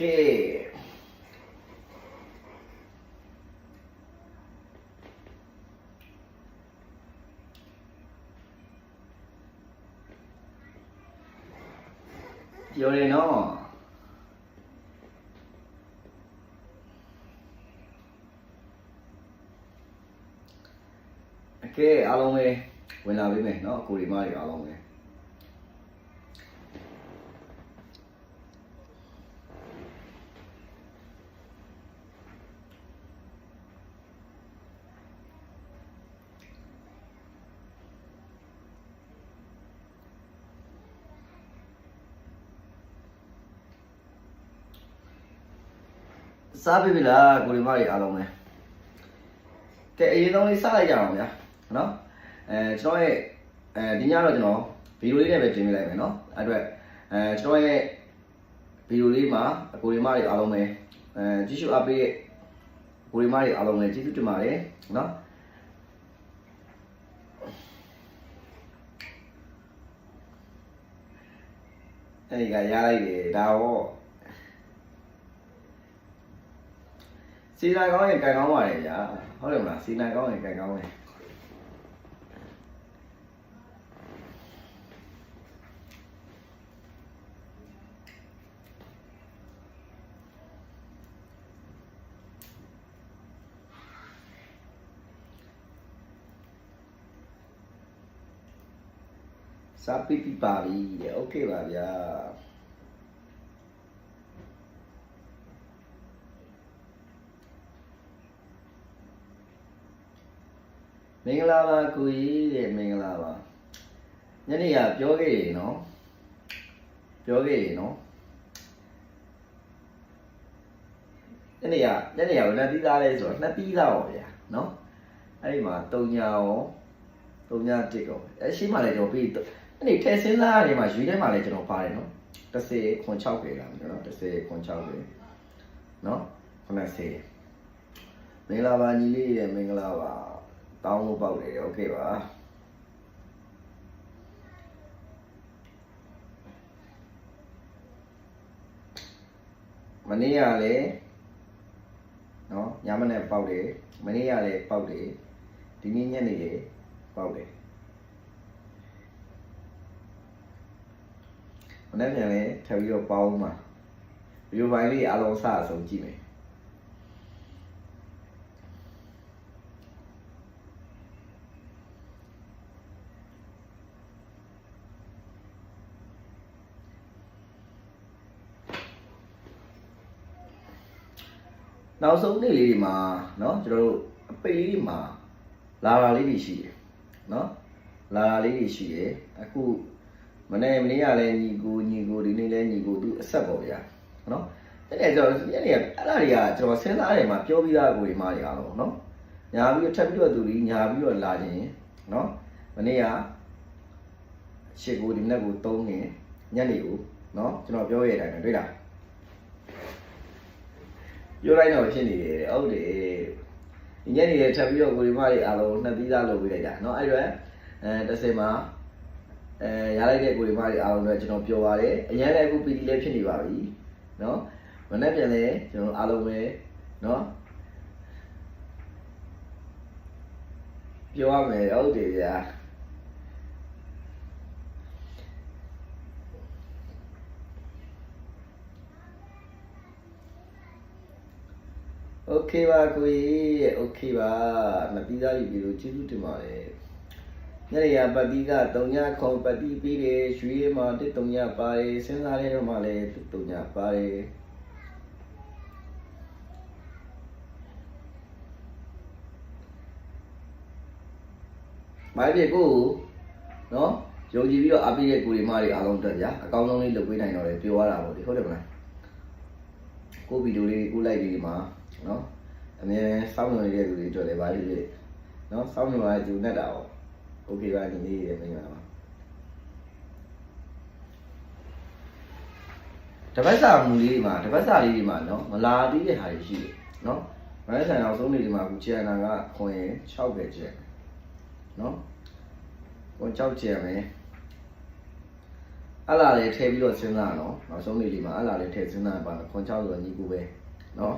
ကဲပြောတယ်နော်အကဲအားလုံးပဲဝင်လာပြီမယ်เစားပြီပြီလားကိုရီမတွေအားလုံးပဲကဲအရင်ဆုံးလေးစလိုက်ကြအောင်ဗျာနော်အဲကျွန်တော်ရဲ့အဲဒီညတော့ကျွန်တော်ဗီဒီယိုလေးနဲ့ပဲတင်ပြလိုက်မယ်နော်အဲ့အတွက်အဲကျွန်တော်ရဲ့ဗီဒီယိုလေးမှာအကိုရီမတွေအားလုံးပဲအဲကြည့်ရှုအားပေးတဲ့ကိုရီမတွေအားလုံးပဲကျေးဇူးတင်ပါတယ်နော်အဲ့ဒီကရလိုက်တယ်ဒါတော့ စီနာကောင်းရင်ကန်ကောင်းပါလေဗျာဟုတ်တယ်မလားစီနာကောင်းရင်ကန်ကောင်းတယ်စာပီပီပါပြီတဲ့โอเคပါဗျာ မင်္ဂလာပါကိုကြီးတဲ့မင်္ဂလာပါညနေကပြောခဲ့ရေနော်ပြောခဲ့ရေနော်ညနေကညနေကဘယ်နှပြီးသားလဲဆိုတော့နှစ်ပြီးသားပါဗျာနော်အဲ့ဒီမှာ3ညာရော3ညာတစ်ရောအဲ့ရှိမှလည်းကျွန်တော်ပြီးအဲ့ဒီထဲစင်းသားတွေမှာရွေးထဲမှာလည်းကျွန်တော်ပါတယ်နော်30ခွန်6ပဲလားကျွန်တော်30ခွန်6ပဲနော်90မင်္ဂလာပါညီလေးရဲ့မင်္ဂလာပါ တောင်းလို့ပေါက်တယ်โอเคပါမနေ့ကလည်းနော်ညမနေ့ပေါက်တယ်မနေ့ကလည်းပေါက်တယ်ဒီနေ့ညနေလည်းပေါက်တယ်မနေ့ပြန်လည်းထပ်ပြီးတော့ပေါင်းမှာဗီဒီယိုဖိုင်လေးအားလုံးစအဆုံးကြည့်မယ် နောက်ဆုံးနေ့လေးတွေမှာเนาะကျွန်တော်တို့အပိတ်လေးတွေမှာလာလာလေးတွေရှိတယ်เนาะလာလာလေးတွေရှိတယ်အခုမနေ့မနေ့ကလည်းညီကိုညီကိုဒီနေ့လည်းညီကိုသူအဆက်ပေါ့ဗျာเนาะအဲ့ဒါကြောင့်ညနေကအဲ့ဒါတွေကကျွန်တော်စဉ်းစားတယ်မှာပြောပြီးသားကိုဒီမှာတွေအားလုံးเนาะညာပြီးတော့ထပ်ပြီးတော့သူဒီညာပြီးတော့လာခြင်းเนาะမနေ့ကရှစ်ကိုဒီနေ့ကို3နေညနေကိုเนาะကျွန်တော်ပြောရတဲ့အတိုင်းတွေ့လား ပြောလိုက်တော့ဖြစ်နေတယ်တဲ့ဟုတ်တယ်ဒီညနေရထပ်ပြီးတော့ကိုရီမတွေအားလုံးနှစ်သီးသားလုပ်ပေးလိုက်တာเนาะအဲ့တော့အဲတစ်စင်မှာအဲရလိုက်တဲ့ကိုရီမတွေအားလုံးလည်းကျွန်တော်ပြောပါတယ်အရင်လည်းအခု PD လည်းဖြစ်နေပါပြီเนาะမနေ့ပြန်လည်းကျွန်တော်အားလုံးပဲเนาะပြောရမယ်ဟုတ်တယ်ဗျာ โอเคပါကိုကြီးတဲ့โอเคပါနှစ်သီးသားယူပြီးလို့ကျေးဇူးတင်ပါတယ်ညနေရပတ်တိက3ညခုံပတ်တိပြီးတယ်ရွှေမှာတစ်3ညပါတယ်စဉ်းစားတဲ့တော့မှလည်းတစ်3ညပါတယ်မိုင်းပြေကိုနော်ယုံကြည်ပြီးတော့အားပေးတဲ့ကိုရီမတွေအားလုံးတက်ဗျာအကောင်းဆုံးလေးလုပ်ပေးနိုင်တော့လေပြောရတာပေါ့ဒီဟုတ်တယ်မလားကိုဗီဒီယိုလေးကိုလိုက်လေးဒီမှာ နော်အမြဲစောင့်နေနေတဲ့လူတွေအတွက်လည်းပါလိမ့်လေနော်စောင့်နေပါလေဂျူနဲ့တာပေါ့โอเคပါဒီနေ့ရမင်္ဂလာပါတပတ်စာမူလေးတွေမှာတပတ်စာလေးတွေမှာနော်မလာသေးတဲ့ဟာတွေရှိတယ်နော်မနေ့ဆိုင်အောင်ဆုံးနေဒီမှာအခုကျန်တာကခွင်6ပဲကျန်နော်ခွင်6ကျန်မယ် အဲ့လာလေးထည့်ပြီးတော့စဉ်းစားနော်နောက်ဆုံးနေ့လေးမှာအဲ့လာလေးထည့်စဉ်းစားပါတော့ခွန်ချောင်းဆိုတော့ညီကူပဲနော်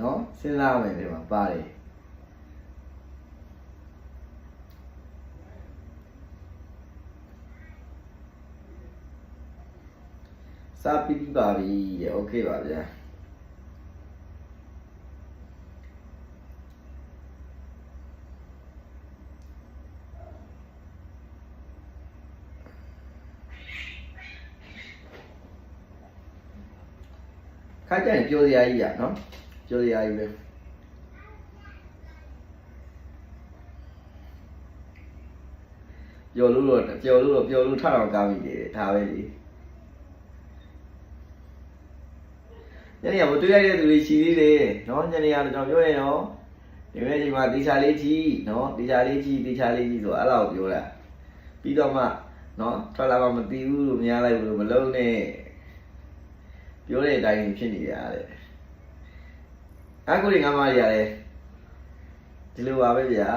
နော်စဉ်းစားမယ်ဒီမှာပါတယ်စာပြီးပြီးပါပြီโอเคပါဗျာခါကြရင်ပြောစရာကြီးอ่ะ ကြော်ရည်ပဲကြော်လို့တော့ကြော်လို့တော့ကြော်လို့ထအောင်ကောင်းပြီလေဒါပဲလေညနေကမတွေ့ရတဲ့သူတွေရှိသေးတယ်နော်ညနေကတော့ပြောရင်တော့ဒီမဲ့ဒီမှာတေချာလေးကြီးနော်တေချာလေးကြီးတေချာလေးကြီးဆိုအဲ့လောက်ပြောတာပြီးတော့မှနော်ထွက်လာမှမသိဘူးလို့မရလိုက်ဘူးလို့မလုံးနဲ့ပြောတဲ့အတိုင်းဖြစ်နေတာတဲ့ ယ်အကူတွေငါမရရတယ်ဒီလိုပါပဲဗျာ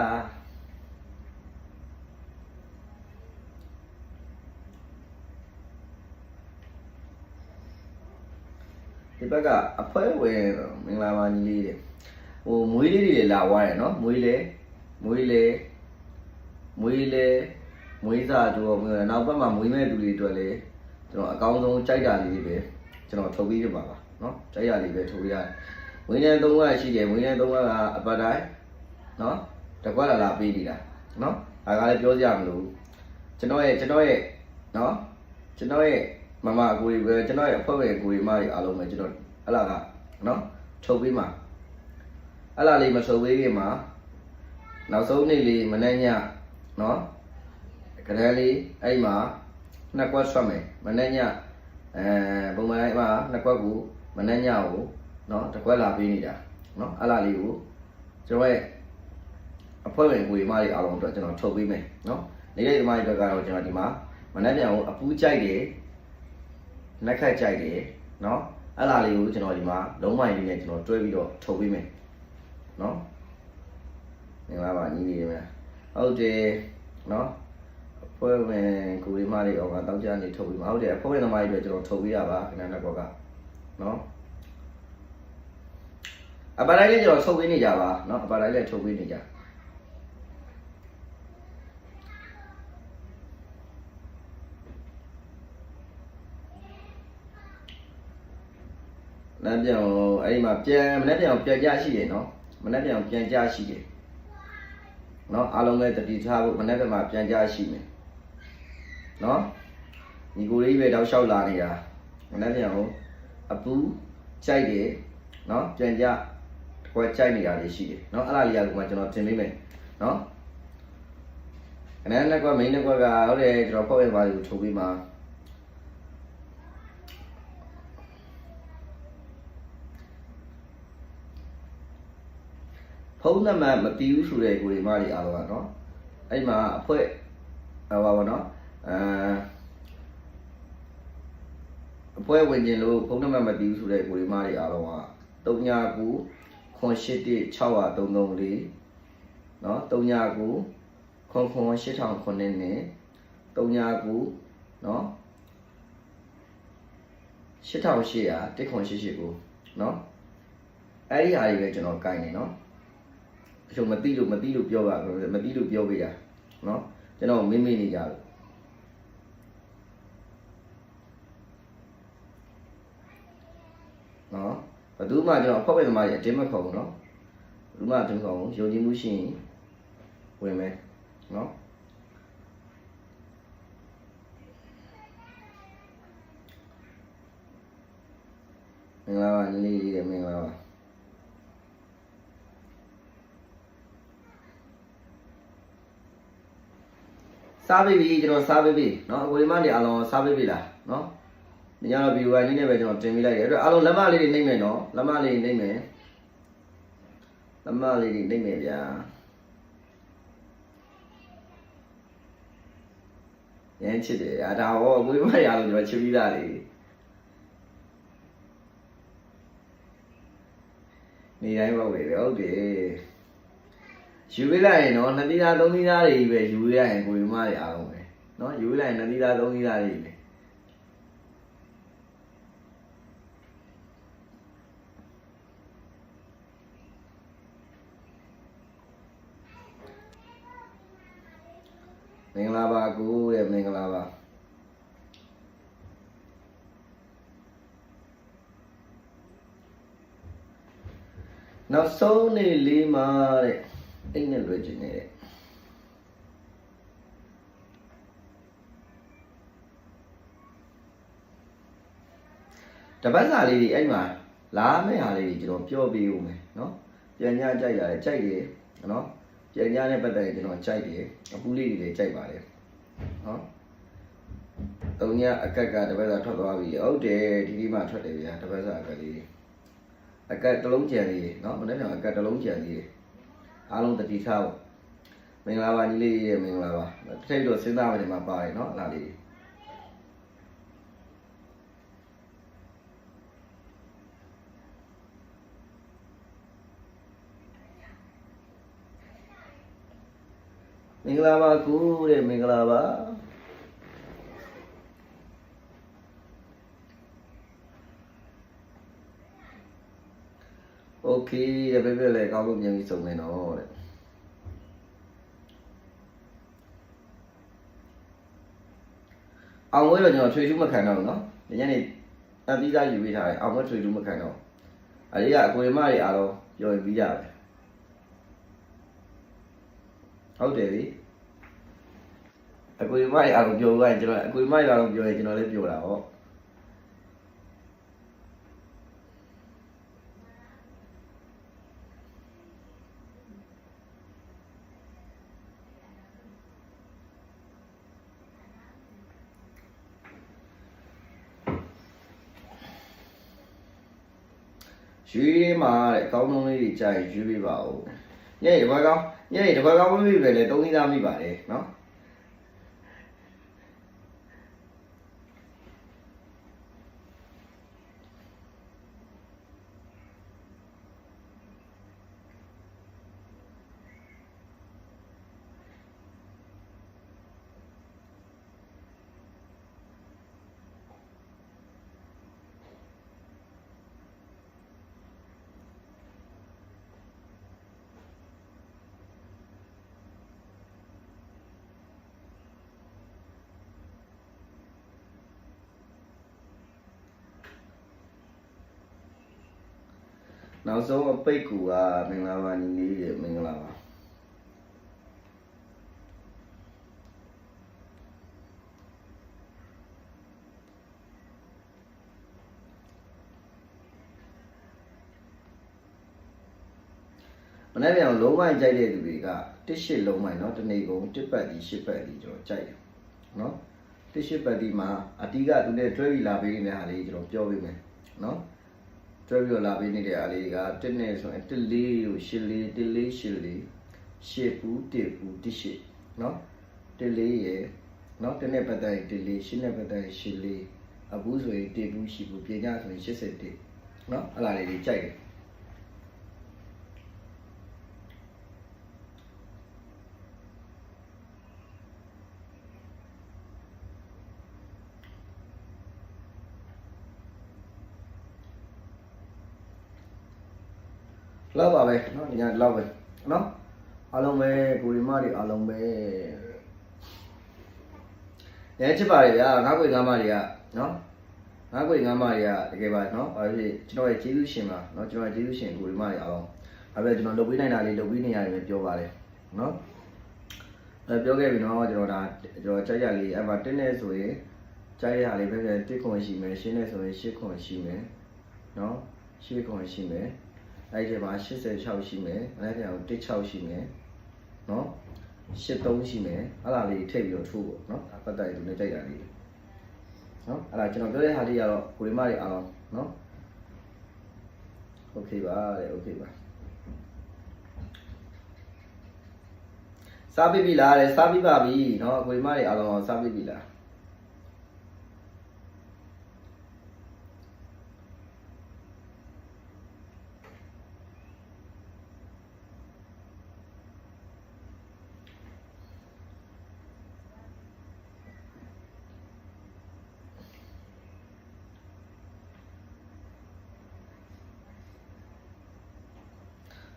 ဒီဘက်ကအဖွဲဝင်မင်္ဂလာပါညီလေးတွေဟိုမွေးလေးတွေလာသွားတယ်နော်မွေးလေမွေးလေမွေးလေမွေးစားတို့နောက်ဘက်မှာမွေးမဲ့သူတွေအတွက်လည်းကျွန်တော်အကောင်းဆုံးကြိုက်တာလေးတွေပဲကျွန်တော်ထုတ်ပြီးပြပါပါနော်ကြိုက်ရလေးပဲထုတ်ပြီးရတယ် မွေးနေ၃ကရှိတယ်မွေးနေ၃ကအပတ်တိုင်းနော်တကွက်လာလာပေးနေတာနော်ဒါကလည်းပြောကြမလို့ကျွန်တော်ရဲ့ကျွန်တော်ရဲ့နော်ကျွန်တော်ရဲ့မမအကူကြီးပဲကျွန်တော်ရဲ့အဖွဲ့ဝင်အကူကြီးမတွေအားလုံးပဲကျွန်တော်အလားကနော်ထုတ်ပြီးမှာအလားလေးမထုတ်ပေးခင်မှာနောက်ဆုံးနေ့လေးမနေ့ညနော်ကလေးလေးအဲ့မှာနှစ်ကွက်ဆွတ်မယ်မနေ့ညအဲပုံမှန်အဲ့မှာနှစ်ကွက်ကိုမနေ့ညကို နော်တစ်ကွက်လာပေးနေတာနော်အလားလေးကိုကျွန်တော်ရဲ့အဖွဲ့ဝင်ကိုရီမတွေအားလုံးအတွက်ကျွန်တော်ထုတ်ပေးမယ်နော်နေတဲ့ဒီမတွေအတွက်ကတော့ကျွန်တော်ဒီမှာမနေ့ပြန်ကိုအပူးကြိုက်တယ်လက်ခတ်ကြိုက်တယ်နော်အဲ့လားလေးကိုကျွန်တော်ဒီမှာလုံးမိုင်လေးနဲ့ကျွန်တော်တွဲပြီးတော့ထုတ်ပေးမယ်နော်မင်္ဂလာပါညီလေးများဟုတ်တယ်နော်အဖွဲ့ဝင်ကိုရီမတွေအောင်ကတောက်ကြနေထုတ်ပြီးမှာဟုတ်တယ်အဖွဲ့ဝင်သမားတွေအတွက်ကျွန်တော်ထုတ်ပေးတာပါခဏတစ်ခေါက်ကနော် အပါတိုင်းလေးကျွန်တော်ထုတ်ပေးနေကြပါเนาะအပါတိုင်းလေးထုတ်ပေးနေကြမနေ့ပြန်အဲ့ဒီမှာပြန်မနေ့ပြန်ပြန်ကြရှိတယ်เนาะမနေ့ပြန်ပြန်ကြရှိတယ်เนาะအားလုံးလည်းတတိထားဖို့မနေ့ပြန်မှာပြန်ကြရှိမယ်เนาะညီကိုလေးပဲတောက်လျှောက်လာနေတာမနေ့ပြန်ကိုအပူကြိုက်တယ်เนาะပြန်ကြ ခွဲကြိုက်နေတာလေးရှိတယ်เนาะအဲ့ဒါလေးကဒီမှာကျွန်တော်တင်ပေးမယ်เนาะအနေနဲ့ကွာ main ကွာကဟုတ်တယ်ကျွန်တော်ဖောက်ရပါလို့ထုတ်ပေးမှာဖုန်းနံပါတ်မတီးဘူးဆိုတဲ့ကိုတွေမတွေအားလုံးကเนาะအဲ့မှာအဖွဲဟောပါဘောเนาะအာအဖွဲဝင်ခြင်းလို့ဖုန်းနံပါတ်မတီးဘူးဆိုတဲ့ကိုတွေမတွေအားလုံးက39 98633เนาะ39 ခွန်ခွန်8000နဲ့39เนาะ8800 1889เนาะအဲ့ဒီဟာတွေပဲကျွန်တော်ကိုင်နေเนาะအချို့မသိလို့မသိလို့ပြောပါမသိလို့ပြောပေးတာเนาะကျွန်တော်မေ့မေ့နေကြလို့เ ဘယ်သူမှကျွန်တော်ဖောက်ပြန်သမားကြီးအတင်းမခေါ်ဘူးเนาะဘယ်သူမှအတင်းခေါ်ဘူးယုံကြည်မှုရှိရင်ဝင်မယ်เนาะမင်္ဂလာပါညီလေးလေးမင်္ဂလာပါစားပြီပြီကျွန်တော်စားပြီပြီเนาะအကိုဒီမနေအားလုံးစားပြီပြီလားเนาะ ။ကျွန်တော် viewer လေးနဲ့ပဲကျွန်တော်တင်ပေးလိုက်တယ်။အဲ့တော့အားလုံးလက်မလေးတွေနှိမ့်မယ်နော်။လက်မလေးတွေနှိမ့်မယ်။လက်မလေးတွေနှိမ့်မယ်ဗျာ။ရမ်းချစ်တယ်။ဒါဟောကိုယ်မရအောင်ကျွန်တော်ချစ်ပြီးသားလေ။နေတိုင်းပေါ့ပဲဟုတ်တယ်။ယူပေးလိုက်ရင်တော့နှစ်သီးသားသုံးသီးသားတွေပဲယူရရင်ကိုယ်မရအောင်ပဲ။နော်ယူလိုက်ရင်နှစ်သီးသားသုံးသီးသားတွေပဲ င်္ဂလာပါကိုတဲ့မင်္ဂလာပါနောက်ဆုံးနေ့လေးမှာတဲ့အိတ်နဲ့လွယ်ချင်နေတဲ့တပတ်စာလေးတွေအဲ့မှာလာမယ့်ဟာလေးတွေကျွန်တော်ပြောပေးဦးမယ်เนาะပြန်ညကြိုက်ရတယ်ကြိုက်တယ်เนาะ ပြန်ရတဲ့ပတ်သက်ရင်ကျွန်တော်ကြိုက်တယ်အပူလေးတွေလည်းကြိုက်ပါတယ်နော်တုံညအကက်ကတပတ်စာထွက်သွားပြီဟုတ်တယ်ဒီဒီမှထွက်တယ်ဗျာတပတ်စာအကက်လေးအကက်တစ်လုံးကြံလေးနော်မနေ့ကအကက်တစ်လုံးကြံလေးအားလုံးတတိထားပါမင်္ဂလာပါညီလေးရေမင်္ဂလာပါတစ်ထိပ်တော့စဉ်းစားမယ်ဒီမှာပါတယ်နော်အားလေး မင်္ဂလာပါကူတဲ့မင်္ဂလာပါโอเคတဲ့ဘယ်ဘယ်လဲကောင်းလို့ပြန်ပြီးစုံနေတော့တဲ့အောင်ဝဲတော့ကျွန်တော်ထွေထူးမခံတော့ဘူးเนาะဒီညနေအပြီးသားယူပေးထားတယ်အောင်ဝဲထွေထူးမခံတော့အရေးကအကိုရမတွေအားလုံးပြောရင်ပြီးကြတယ် ဟုတ်တယ်လေအကူမရအောင်ပြောရရင်ကျွန်တော်အကူမရအောင်ပြောရင်ကျွန်တော်လည်းပြောတာဟောရွှေမှာတဲ့အကောင်းဆုံးလေးတွေကြာရင်ရွှေပေးပါဦးညနေတစ်ခွက်ကောင်း ညနေတစ်ခွက်ကောင်းမပြီပဲလေသုံးသီးသားမိပါတယ်နော် နောက်ဆုံးအပိတ်ကူကမင်္ဂလာပါညီလေးရဲ့မင်္ဂလာပါမနေ့ပြန်လုံးဝကြိုက်တဲ့လူတွေကတစ်ရှစ်လုံးမိုင်เนาะတနေ့ကုန်တစ်ပတ်ဒီရှစ်ပတ်ဒီကျွန်တော်ကြိုက်တယ်เนาะတစ်ရှစ်ပတ်ဒီမှာအတီးကသူနဲ့တွဲပြီးလာပေးနေတဲ့ဟာလေးကျွန်တော်ပြောပေးမယ်เนาะ တွဲပြီးတော့လာပေးနေတဲ့အလေးကတစ်နဲ့ဆိုရင်တစ်လေးကိုရှစ်လေးတစ်လေးရှစ်လေးရှစ်ဘူးတစ်ဘူးတစ်ရှစ်နော်တစ်လေးရယ်နော်တစ်နဲ့ပတ်သက်ရင်တစ်လေးရှစ်နဲ့ပတ်သက်ရင်ရှစ်လေးအဘူးဆိုရင်တစ်ဘူးရှိဘူးပြင်ကြဆိုရင်81နော်အလားလေးကြီးကြိုက်တယ် လောက်ပါပဲเนาะဒီညလောက်ပဲเนาะအားလုံးပဲကိုရီမတွေအားလုံးပဲရဲချစ်ပါလေဗျာငါးခွေငါးမတွေကเนาะငါးခွေငါးမတွေကတကယ်ပါเนาะဘာဖြစ်ကျွန်တော်ရဲ့ကျေးဇူးရှင်ပါเนาะကျွန်တော်ရဲ့ကျေးဇူးရှင်ကိုရီမတွေအားလုံးဒါပေမဲ့ကျွန်တော်လုပ်ပေးနိုင်တာလေးလုပ်ပေးနေရတယ်ပဲပြောပါလေเนาะအဲပြောခဲ့ပြီเนาะကျွန်တော်ဒါကျွန်တော်ကြိုက်ရလေးအဲ့မှာတင်းနေဆိုရင်ကြိုက်ရလေးပဲတစ်ခွန်ရှိမယ်ရှင်းနေဆိုရင်ရှစ်ခွန်ရှိမယ်เนาะရှစ်ခွန်ရှိမယ် အဲ့ဒီမှာ86ရှိမယ်အဲ့ဒီအောင်16ရှိမယ်နော်83ရှိမယ်အဲ့ဒါလေးထိပ်ပြီးတော့ထိုးပေါ့နော်အပတ်တိုင်းသူနဲ့ကြိုက်တာလေးနော်အဲ့ဒါကျွန်တော်ပြောတဲ့ဟာလေးကတော့ကိုရီမတွေအားလုံးနော်โอเคပါတဲ့โอเคပါစားပြီပြီလားတဲ့စားပြီပါပြီနော်ကိုရီမတွေအားလုံးစားပြီပြီလား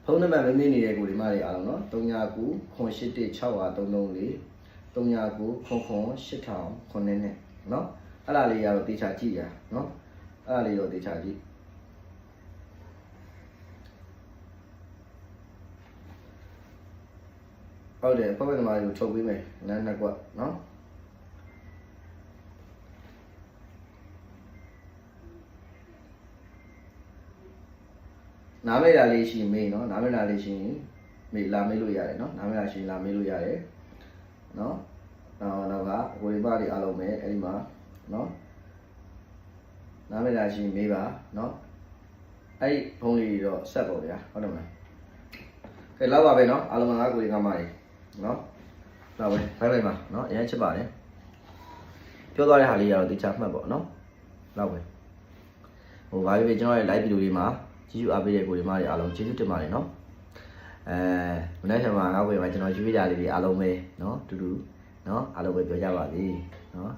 ဖုန်းနံပါတ်မမေ့နေတဲ့ကိုဒီမတွေအားလုံးနော်39 98165334 39 08000နဲ့နော်အဲ့ဒါလေးရတော့တေချာကြည့်ရနော်အဲ့ဒါလေးတော့တေချာကြည့်ဟုတ်တယ်ဖွဲ့ဝင်သမားတွေကိုချုပ်ပေးမယ်နန်းနှစ်ကွက်နော် နားမလည်တာလေးရှိမေးနော်နားမလည်တာလေးရှိရင်မေးလာမေးလို့ရတယ်နော်နားမလည်တာရှိရင်လာမေးလို့ရတယ်နော်နောက်နောက်ကဝေဘတွေအားလုံးပဲအဲ့ဒီမှာနော်နားမလည်တာရှိရင်မေးပါနော်အဲ့ဒီဘုံလေးတွေတော့ဆက်ပေါ့ဗျာဟုတ်တယ်မလားကဲလောက်ပါပဲနော်အားလုံးကကိုယ်ကမှနေနော်လောက်ပဲဘိုင်ဘိုင်ပါနော်အရင်ချစ်ပါတယ်ပြောသွားတဲ့ဟာလေးကတော့တခြားမှတ်ပေါ့နော်လောက်ပဲဟိုဘာပဲကျွန်တော်ရဲ့ live video လေးမှာ ကြီးစုအားပေးတဲ့ကိုရီမားတွေအားလုံးကျေးဇူးတင်ပါတယ်နော်အဲမနေ့ကမှနောက်ပြန်မှာကျွန်တော်ရွေးတာလေးတွေအားလုံးပဲနော်တူတူနော်အားလုံးပဲပြောကြပါစေနော်